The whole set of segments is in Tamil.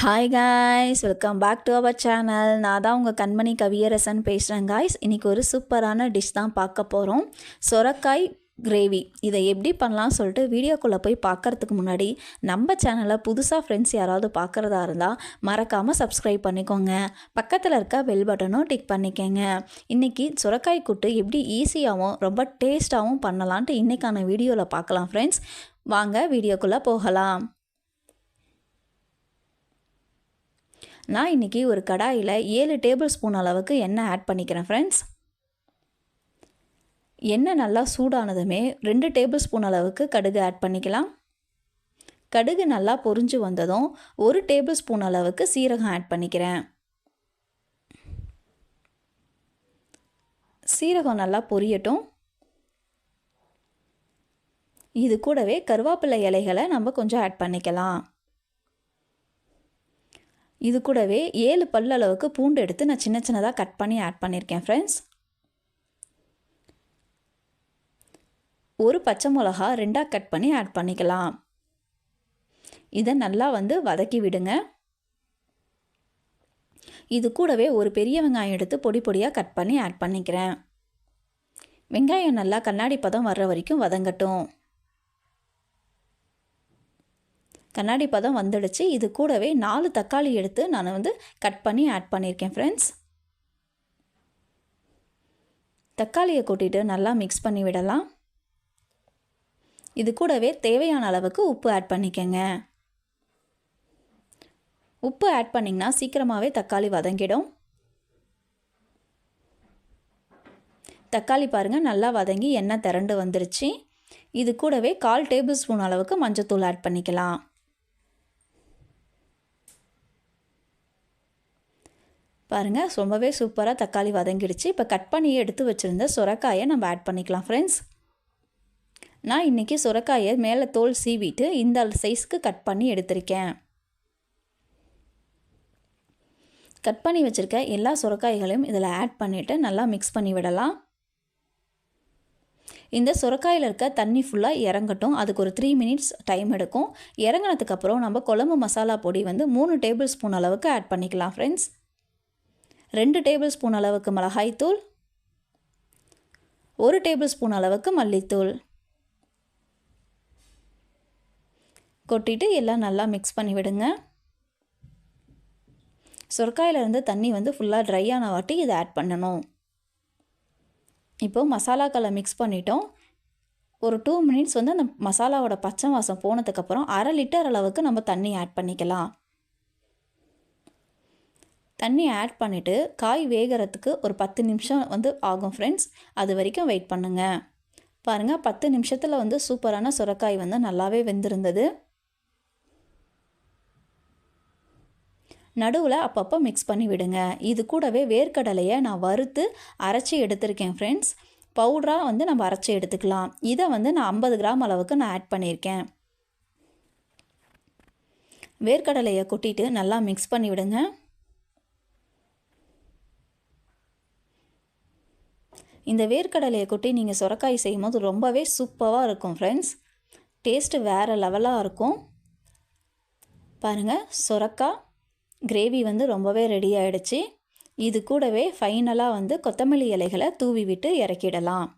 Hi guys welcome back to our channel நான் தான் உங்கள் கண்மணி கவியரசன் பேசுகிறேன் காய்ஸ் இன்றைக்கி ஒரு சூப்பரான டிஷ் தான் பார்க்க போகிறோம் சொரக்காய் கிரேவி இதை எப்படி பண்ணலாம் சொல்லிட்டு வீடியோக்குள்ளே போய் பார்க்குறதுக்கு முன்னாடி நம்ம சேனலை புதுசாக ஃப்ரெண்ட்ஸ் யாராவது பார்க்குறதா இருந்தால் மறக்காமல் சப்ஸ்கிரைப் பண்ணிக்கோங்க. பக்கத்தில் இருக்க பெல் பட்டனும் டிக் பண்ணிக்கோங்க. இன்றைக்கி சுரக்காய் கூட்டு எப்படி ஈஸியாகவும் ரொம்ப டேஸ்ட்டாகவும் பண்ணலான்ட்டு இன்றைக்கான வீடியோவில் பார்க்கலாம் ஃப்ரெண்ட்ஸ் வாங்க வீடியோக்குள்ளே போகலாம். நான் இன்றைக்கி ஒரு கடாயில் ஏழு டேபிள் ஸ்பூன் அளவுக்கு எண்ணெய் ஆட் பண்ணிக்கிறேன் ஃப்ரெண்ட்ஸ் எண்ணெய் நல்லா சூடானதுமே ரெண்டு டேபிள் ஸ்பூன் அளவுக்கு கடுகு ஆட் பண்ணிக்கலாம். கடுகு நல்லா பொரிஞ்சு வந்ததும் ஒரு டேபிள் ஸ்பூன் அளவுக்கு சீரகம் ஆட் பண்ணிக்கிறேன். சீரகம் நல்லா பொரியட்டும். இது கூடவே கருவேப்பிலை இலைகளை நம்ம கொஞ்சம் ஆட் பண்ணிக்கலாம். இது கூடவே ஏழு பல்லு அளவுக்கு பூண்டு எடுத்து நான் சின்ன சின்னதாக கட் பண்ணி ஆட் பண்ணியிருக்கேன் ஃப்ரெண்ட்ஸ் ஒரு பச்சை மிளகா ரெண்டாக கட் பண்ணி ஆட் பண்ணிக்கலாம். இதை நல்லா வந்து வதக்கி விடுங்க. இது கூடவே ஒரு பெரிய வெங்காயம் எடுத்து பொடி பொடியாக கட் பண்ணி ஆட் பண்ணிக்கிறேன். வெங்காயம் நல்லா கண்ணாடி பதம் வர்ற வரைக்கும் வதங்கட்டும். கண்ணாடி பதம் வந்துடுச்சு. இது கூடவே நாலு தக்காளி எடுத்து நான் வந்து கட் பண்ணி ஆட் பண்ணியிருக்கேன் ஃப்ரெண்ட்ஸ் தக்காளியை கூட்டிட்டு நல்லா மிக்ஸ் பண்ணி விடலாம். இது கூடவே தேவையான அளவுக்கு உப்பு ஆட் பண்ணிக்கங்க. உப்பு ஆட் பண்ணிங்கன்னா சீக்கிரமாகவே தக்காளி வதங்கிடும். தக்காளி பாருங்கள் நல்லா வதங்கி எண்ணெய் திரண்டு வந்துருச்சு. இது கூடவே கால் டேபிள் ஸ்பூன் அளவுக்கு மஞ்சத்தூள் ஆட் பண்ணிக்கலாம். பாருங்கள் ரொம்பவே சூப்பராக தக்காளி வதங்கிடுச்சு. இப்போ கட் பண்ணி எடுத்து வச்சுருந்த சுரக்காயை நம்ம ஆட் பண்ணிக்கலாம் ஃப்ரெண்ட்ஸ் நான் இன்றைக்கி சுரக்காயை மேலே தோல் சீவிட்டு இந்த சைஸ்க்கு கட் பண்ணி எடுத்திருக்கேன். கட் பண்ணி வச்சுருக்க எல்லா சுரக்காய்களையும் இதில் ஆட் பண்ணிவிட்டு நல்லா மிக்ஸ் பண்ணி விடலாம். இந்த சுரக்காயில் இருக்க தண்ணி ஃபுல்லாக இறங்கட்டும். அதுக்கு ஒரு த்ரீ மினிட்ஸ் டைம் எடுக்கும். இறங்கினதுக்கப்புறம் நம்ம குழம்பு மசாலா பொடி வந்து மூணு டேபிள் ஸ்பூன் அளவுக்கு ஆட் பண்ணிக்கலாம் ஃப்ரெண்ட்ஸ் ரெண்டு டேபிள் ஸ்பூன் அளவுக்கு மிளகாய்த்தூள் ஒரு டேபிள் ஸ்பூன் அளவுக்கு மல்லித்தூள். கொட்டிட்டு எல்லாம் நல்லா மிக்ஸ் பண்ணி விடுங்க. சொரக்காயிலேருந்து தண்ணி வந்து ஃபுல்லாக ட்ரை ஆன வாட்டி இதை ஆட் பண்ணணும். இப்போது மசாலாக்களை மிக்ஸ் பண்ணிட்டோம். ஒரு டூ மினிட்ஸ் வந்து அந்த மசாலாவோட பச்சை வாசம் போனதுக்கப்புறம் அரை லிட்டர் அளவுக்கு நம்ம தண்ணி ஆட் பண்ணிக்கலாம். தண்ணி ஆட் பண்ணிவிட்டு காய் வேகிறதுக்கு ஒரு பத்து நிமிஷம் வந்து ஆகும் ஃப்ரெண்ட்ஸ் அது வரைக்கும் வெயிட் பண்ணுங்கள் பாருங்கள் பத்து நிமிஷத்தில் வந்து சூப்பரான சுரக்காய் வந்து நல்லாவே வெந்திருந்தது. நடுவில் அப்பப்போ மிக்ஸ் பண்ணி விடுங்க. இது கூடவே வேர்க்கடலையை நான் வறுத்து அரைச்சி எடுத்திருக்கேன் ஃப்ரெண்ட்ஸ் பவுடராக வந்து நம்ம அரைச்சி எடுத்துக்கலாம். இதை வந்து நான் ஐம்பது கிராம் அளவுக்கு நான் ஆட் பண்ணியிருக்கேன். வேர்க்கடலையை கொட்டிட்டு நல்லா மிக்ஸ் பண்ணி விடுங்க. இந்த வேர்க்கடலையை கொட்டி நீங்கள் சுரக்காய் செய்யும் போது ரொம்பவே சூப்பராக இருக்கும் ஃப்ரெண்ட்ஸ் டேஸ்ட்டு வேறு லெவலாக இருக்கும். பாருங்கள் சுரக்காய் கிரேவி வந்து ரொம்பவே ரெடி ஆகிடுச்சு இது கூடவே ஃபைனலாக வந்து கொத்தமல்லி இலைகளை தூவி விட்டு இறக்கிடலாம்.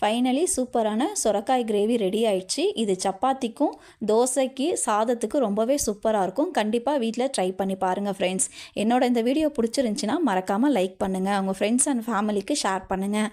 ஃபைனலி சூப்பரான சுரக்காய் கிரேவி ரெடி ஆயிடுச்சு. இது சப்பாத்திக்கும் தோசைக்கு சாதத்துக்கு ரொம்பவே சூப்பராக இருக்கும். கண்டிப்பாக வீட்டில் ட்ரை பண்ணி பாருங்கள் ஃப்ரெண்ட்ஸ் என்னோட இந்த வீடியோ பிடிச்சிருந்துச்சின்னா மறக்காமல் லைக் பண்ணுங்கள் உங்கள் ஃப்ரெண்ட்ஸ் அண்ட் ஃபேமிலிக்கு ஷேர் பண்ணுங்கள்